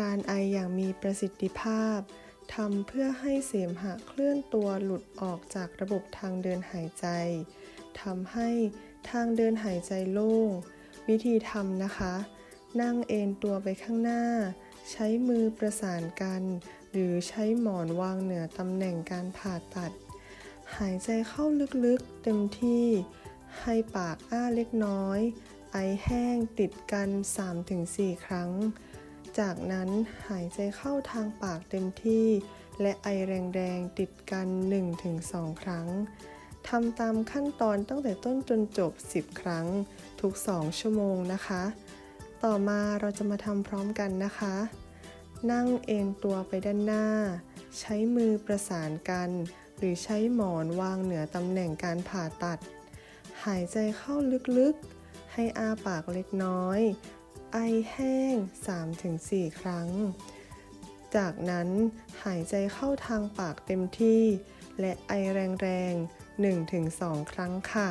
การไออย่างมีประสิทธิภาพทำเพื่อให้เสมหะเคลื่อนตัวหลุดออกจากระบบทางเดินหายใจทำให้ทางเดินหายใจโล่ง วิธีทำนะคะ นั่งเอนตัวไปข้างหน้า ใช้มือประสานกัน หรือใช้หมอนวางเหนือตำแหน่งการผ่าตัด หายใจเข้าลึกๆเต็มที่ ให้ปากอ้าเล็กน้อย ไอแห้งติดกัน 3-4 ครั้ง จากนั้นหายใจเข้าทางปากเต็มที่ และไอแรงๆติดกัน 1-2 ครั้งทำตามขั้นตอนตั้งแต่ต้นจนจบ 10 ครั้ง ทุก 2 ชั่วโมงนะคะ ต่อมาเราจะมาทำพร้อมกันนะคะ นั่งเอนตัวไปด้านหน้า ใช้มือประสานกัน หรือใช้หมอนวางเหนือตำแหน่งการผ่าตัด หายใจเข้าลึกๆ ให้อาปากเล็กน้อย ไอแห้ง 3-4 ครั้ง จากนั้นหายใจเข้าทางปากเต็มที่ และไอแรงๆ 1-2 ครั้งค่ะ